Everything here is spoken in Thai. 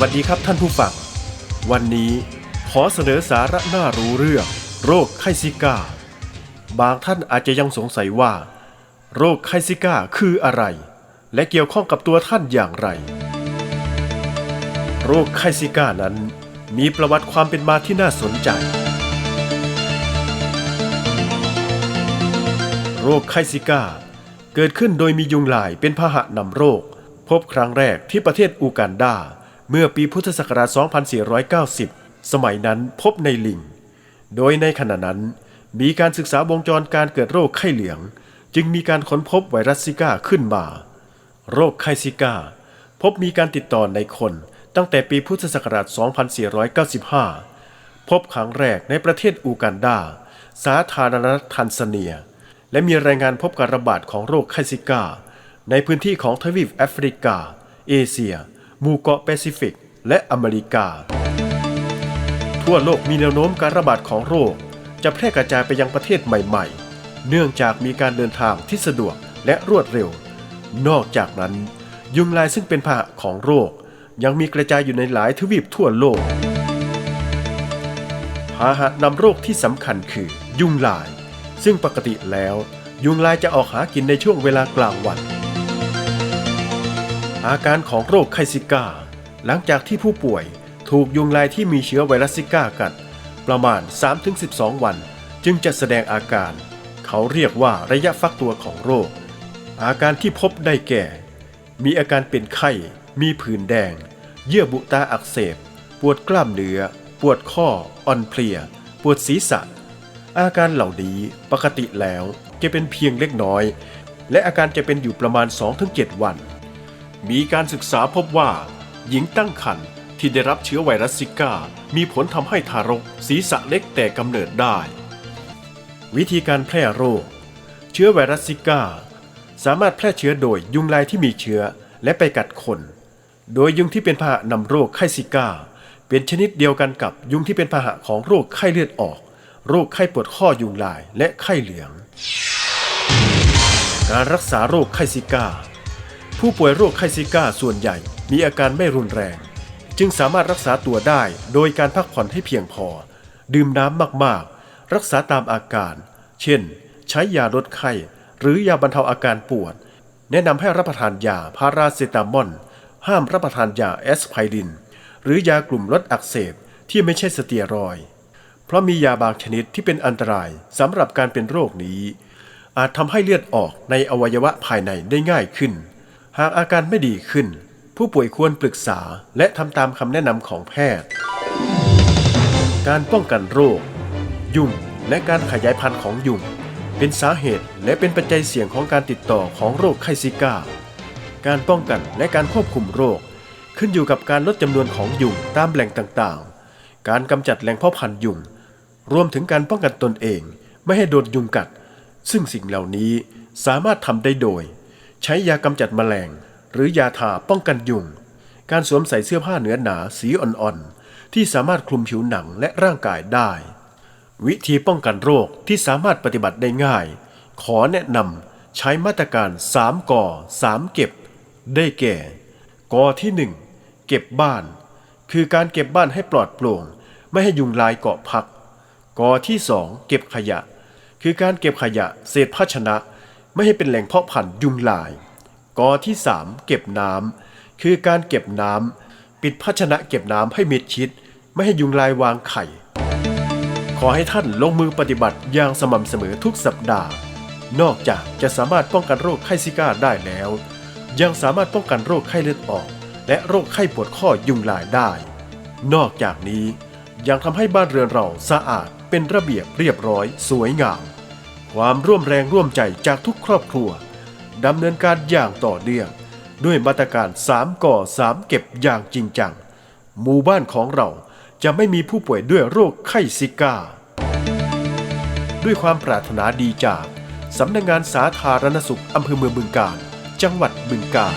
วัสดีครับท่านผู้ฟัง วันนี้ขอเสนอสาระน่ารู้เรื่อง โรคไข้ซิก้า บางท่านอาจจะยังสงสัยว่า โรคไข้ซิก้าคืออะไร และเกี่ยวข้องกับตัวท่านอย่างไร โรคไข้ซิก้านั้น มีประวัติความเป็นมาที่น่าสนใจ โรคไข้ซิก้า เกิดขึ้นโดยมียุงลายเป็นพาหะนำโรค พบครั้งแรกที่ประเทศอูกันดา เมื่อปีพุทธศักราช 2490 สมัยนั้นพบในลิง โดยในขณะนั้นมีการศึกษาวงจรการเกิดโรคไข้เหลือง จึงมีการค้นพบไวรัสซิก้าขึ้นมา โรคไข้ซิก้า พบมีการติดต่อในคนตั้งแต่ปีพุทธศักราช 2495 พบครั้งแรกในประเทศอูกันดา สาธารณรัฐทันซาเนีย และมีรายงานพบการระบาดของโรคไข้ซิก้า ในพื้นที่ของทวีปแอฟริกา เอเชีย หมู่เกาะแปซิฟิก และอเมริกา ทั่วโลกมีแนวโน้มการระบาดของโรค จะแพร่กระจายไปยังประเทศใหม่ๆ เนื่องจากมีการเดินทางที่สะดวกและรวดเร็ว นอกจากนั้น ยุงลายซึ่งเป็นพาหะของโรค ยังมีกระจายอยู่ในหลายทวีปทั่วโลกพาหะนำโรคที่สำคัญคือยุงลาย ซึ่งปกติแล้ว ยุงลายจะออกหากินในช่วงเวลากลางวัน อาการของโรคไข้ซิก้า หลังจากที่ผู้ป่วยถูกยุงลายที่มีเชื้อไวรัสซิก้ากัด ประมาณ 3-12 วัน จึงจะแสดงอาการ เขาเรียกว่าระยะฟักตัวของโรค อาการที่พบได้แก่ มีอาการเป็นไข้ มีผื่นแดง เยื่อบุตาอักเสบ ปวดกล้ามเนื้อ ปวดข้อ อ่อนเพลีย ปวดศีรษะ อาการเหล่านี้ปกติแล้วจะเป็นเพียงเล็กน้อย และอาการจะเป็นอยู่ประมาณ 2-7 วัน มีการศึกษาพบว่า หญิงตั้งครรภ์ที่ได้รับเชื้อไวรัสซิก้า มีผลทำให้ทารกศีรษะเล็กแต่กำเนิดได้ วิธีการแพร่โรค เชื้อไวรัสซิก้า สามารถแพร่เชื้อโดยยุงลายที่มีเชื้อและไปกัดคน โดยยุงที่เป็นพาหะนำโรคไข้ซิก้า เป็นชนิดเดียวกันกับยุงที่เป็นพาหะของโรคไข้เลือดออก โรคไข้ปวดข้อยุงลายและไข้เหลือง การรักษาโรคไข้ซิก้า ผู้ป่วยโรคไข้ซิก้าส่วนใหญ่มีอาการไม่รุนแรง จึงสามารถรักษาตัวได้โดยการพักผ่อนให้เพียงพอ ดื่มน้ำมากๆ รักษาตามอาการ เช่น ใช้ยาลดไข้ หรือยาบรรเทาอาการปวด แนะนำให้รับประทานยาพาราเซตามอลห้ามรับประทานยาแอสไพริน หรือยากลุ่มลดอักเสบที่ไม่ใช่สเตียรอย เพราะมียาบางชนิดที่เป็นอันตรายสำหรับการเป็นโรคนี้ อาจทำให้เลือดออกในอวัยวะภายในได้ง่ายขึ้น หากอาการไม่ดีขึ้น ผู้ป่วยควรปรึกษาและทำตามคำแนะนำของแพทย์ การป้องกันโรค ยุงและการขยายพันธุ์ของยุง เป็นสาเหตุและเป็นปัจจัยเสี่ยงของการติดต่อของโรคไข้ซิก้า การป้องกันและการควบคุมโรค ขึ้นอยู่กับการลดจำนวนของยุงตามแหล่งต่างๆ การกำจัดแหล่งเพาะพันธุ์ยุง รวมถึงการป้องกันตนเอง ไม่ให้โดนยุงกัด ซึ่งสิ่งเหล่านี้สามารถทำได้โดย ใช้ยากำจัดแมลง หรือยาทาป้องกันยุง การสวมใส่เสื้อผ้าเนื้อหนาสีอ่อนๆ ที่สามารถคลุมผิวหนังและร่างกายได้ วิธีป้องกันโรคที่สามารถปฏิบัติได้ง่าย ขอแนะนำใช้มาตรการ 3ก่อ3 เก็บ ได้แก่ก่อที่ 1 เก็บบ้าน คือการเก็บบ้านให้ปลอดโปร่ง ไม่ให้ยุงลายเกาะพักก่อที่ 2 เก็บขยะ คือการเก็บขยะเศษภาชนะ ไม่ให้เป็นแหล่งเพาะพันธุ์ยุงลาย กอที่ 3 เก็บน้ำคือการเก็บน้ำปิดภาชนะเก็บน้ำให้มิดชิด ไม่ให้ยุงลายวางไข่ ขอให้ท่านลงมือปฏิบัติอย่างสม่ำเสมอทุกสัปดาห์ นอกจากจะสามารถป้องกันโรคไข้ซิก้าได้แล้ว ยังสามารถป้องกันโรคไข้เลือดออก และโรคไข้ปวดข้อยุงลายได้ นอกจากนี้ยังทำให้บ้านเรือนเราสะอาดเป็นระเบียบเรียบร้อยสวยงาม ความร่วมแรงร่วมใจจากทุกครอบครัวดำเนินการอย่างต่อเนื่อง ด้วยมาตรการ 3 ก่อ 3 เก็บอย่างจริงจัง หมู่บ้านของเราจะไม่มีผู้ป่วยด้วยโรคไข้ซิก้า ด้วยความปรารถนาดีจากสำนักงงานสาธารณสุขอำเภอเมืองบึงกาฬจังหวัดบึงกาฬ